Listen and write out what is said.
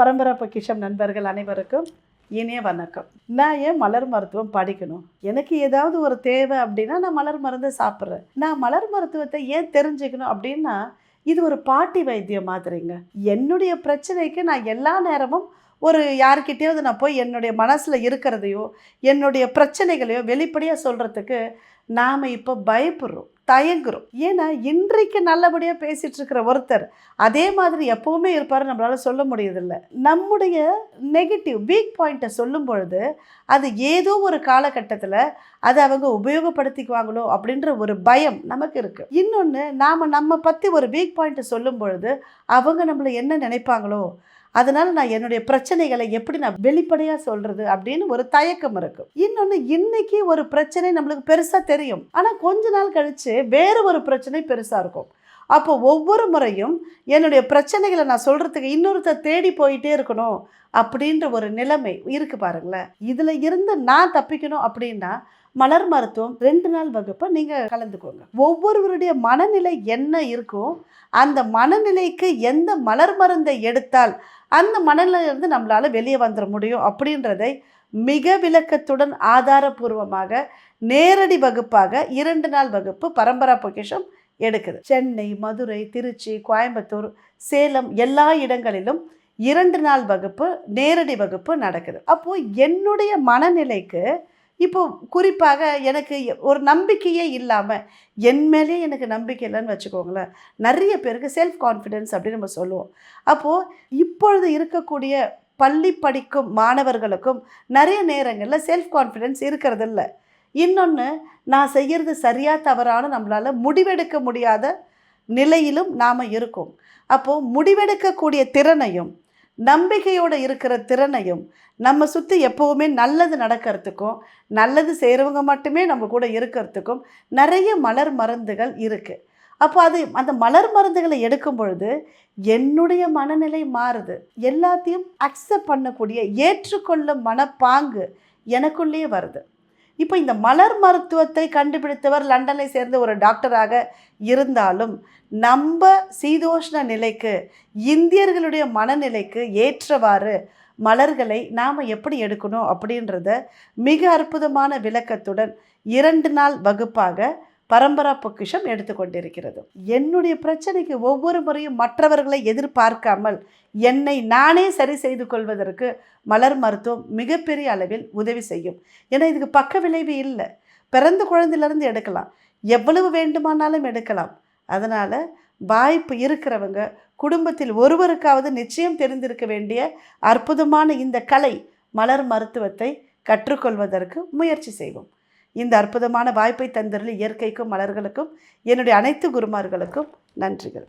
பரம்பரை பொக்கிஷம் நண்பர்கள் அனைவருக்கும் இனிய வணக்கம். நான் ஏன் மலர் மருத்துவம் படிக்கணும்? எனக்கு ஏதாவது ஒரு தேவை அப்படின்னா நான் மலர் மருந்து சாப்பிட்றேன். நான் மலர் மருத்துவத்தை ஏன் தெரிஞ்சுக்கணும் அப்படின்னா இது ஒரு பாட்டி வைத்தியம் மாதிரிங்க. என்னுடைய பிரச்சனைக்கு நான் எல்லா நேரமும் ஒரு யாருக்கிட்டேயாவது நான் போய் என்னுடைய மனசில் இருக்கிறதையோ என்னுடைய பிரச்சனைகளையோ வெளிப்படையாக சொல்கிறதுக்கு நாம் இப்போ பயப்படுறோம். தயங்குறோம். ஏன்னா இன்றைக்கு நல்லபடியாக பேசிகிட்டு இருக்கிற ஒருத்தர் அதே மாதிரி எப்போவுமே இருப்பார் நம்மளால் சொல்ல முடியதில்ல நம்முடைய நெகட்டிவ் வீக் பாயிண்ட்டை சொல்லும் பொழுது அது ஏதோ ஒரு காலகட்டத்தில் அதை அவங்க உபயோகப்படுத்திக்குவாங்களோ அப்படின்ற ஒரு பயம் நமக்கு இருக்குது இன்னொன்று நாம் நம்ம பற்றி ஒரு வீக் பாயிண்ட்டை சொல்லும் பொழுது அவங்க நம்மளை என்ன நினைப்பாங்களோ அதனால் நான் என்னுடைய பிரச்சனைகளை எப்படி நான் வெளிப்படையாக சொல்கிறது அப்படின்னு ஒரு தயக்கம் இருக்கும் இன்னொன்று இன்னைக்கு ஒரு பிரச்சனை நம்மளுக்கு பெருசாக தெரியும். ஆனால் கொஞ்ச நாள் கழித்து வேறு ஒரு பிரச்சனை பெருசாக இருக்கும். அப்போ ஒவ்வொரு முறையும் என்னுடைய பிரச்சனைகளை நான் சொல்கிறதுக்கு இன்னொருத்தர் தேடி போயிட்டே இருக்கணும் அப்படின்ற ஒரு நிலைமை இருக்கு பாருங்களேன். இதில் இருந்து நான் தப்பிக்கணும் அப்படின்னா மலர் மருத்துவம் ரெண்டு நாள் வகுப்பை நீங்கள் கலந்துக்கோங்க. ஒவ்வொருவருடைய மனநிலை என்ன இருக்கோ அந்த மனநிலைக்கு எந்த மலர் மருந்தை எடுத்தால் அந்த மனநிலையிலிருந்து நம்மளால் வெளியே வந்துட முடியும் அப்படின்றதை மிக விளக்கத்துடன் ஆதாரபூர்வமாக நேரடி வகுப்பாக இரண்டு நாள் வகுப்பு பரம்பரா பொக்கிஷம் எடுக்குது. சென்னை மதுரை திருச்சி கோயம்புத்தூர் சேலம் எல்லா இடங்களிலும் இரண்டு நாள் வகுப்பு நேரடி வகுப்பு நடக்குது. அப்போது என்னுடைய மனநிலைக்கு இப்போ குறிப்பாக எனக்கு ஒரு நம்பிக்கையே இல்லாமல் என் மேலே எனக்கு நம்பிக்கை இல்லைன்னு வச்சுக்கோங்களேன். நிறைய பேருக்கு செல்ஃப் கான்ஃபிடென்ஸ் அப்படின்னு நம்ம சொல்லுவோம். அப்போது இப்பொழுது இருக்கக்கூடிய பள்ளி படிக்கும் மாணவர்களுக்கும் நிறைய நேரங்களில் செல்ஃப் கான்ஃபிடென்ஸ் இருக்கிறதில்ல. இன்னொன்று நான் செய்கிறது சரியாக தவறான நம்மளால் முடிவெடுக்க முடியாத நிலையிலும் நாம் இருக்கோம். அப்போது முடிவெடுக்கக்கூடிய திறனையும் நம்பிக்கையோடு இருக்கிற திறனையும் நம்ம சுற்றி எப்போவுமே நல்லது நடக்கிறதுக்கும் நல்லது செய்கிறவங்க மட்டுமே நம்ம கூட இருக்கிறதுக்கும் நிறைய மலர் மருந்துகள் இருக்குது அப்போ அது அந்த மலர் மருந்துகளை எடுக்கும் பொழுது என்னுடைய மனநிலை மாறுது. எல்லாத்தையும் அக்செப்ட் பண்ணக்கூடிய ஏற்றுக்கொள்ளும் மனப்பாங்கு எனக்குள்ளேயே வருது. இப்போ இந்த மலர் மருத்துவத்தை கண்டுபிடித்தவர் லண்டனை சேர்ந்த ஒரு டாக்டராக இருந்தாலும் நம்ம சீதோஷ்ண நிலைக்கு இந்தியர்களுடைய மனநிலைக்கு ஏற்றவாறு மலர்களை நாம் எப்படி எடுக்கணும் அப்படின்றத மிக அற்புதமான விளக்கத்துடன் இரண்டு நாள் வகுப்பாக பரம்பரா பொக்கிஷம் எடுத்துக்கொண்டிருக்கிறது என்னுடைய பிரச்சனைக்கு ஒவ்வொரு முறையும் மற்றவர்களை எதிர்பார்க்காமல் என்னை நானே சரி செய்து கொள்வதற்கு மலர் மருத்துவம் மிகப்பெரிய அளவில் உதவி செய்யும். ஏன்னா இதுக்கு பக்க விளைவு இல்லை. பிறந்த குழந்தையிலேருந்து எடுக்கலாம். எவ்வளவு வேண்டுமானாலும் எடுக்கலாம். அதனால் வாய்ப்பு இருக்கிறவங்க குடும்பத்தில் ஒருவருக்காவது நிச்சயம் தெரிந்திருக்க வேண்டிய அற்புதமான இந்த கலை மலர் மருத்துவத்தை கற்றுக்கொள்வதற்கு முயற்சி செய்வோம். இந்த அற்புதமான வாய்ப்பை தந்தருள் இயற்கைக்கும் மலர்களுக்கும் என்னுடைய அனைத்து குருமார்களுக்கும் நன்றிகள்.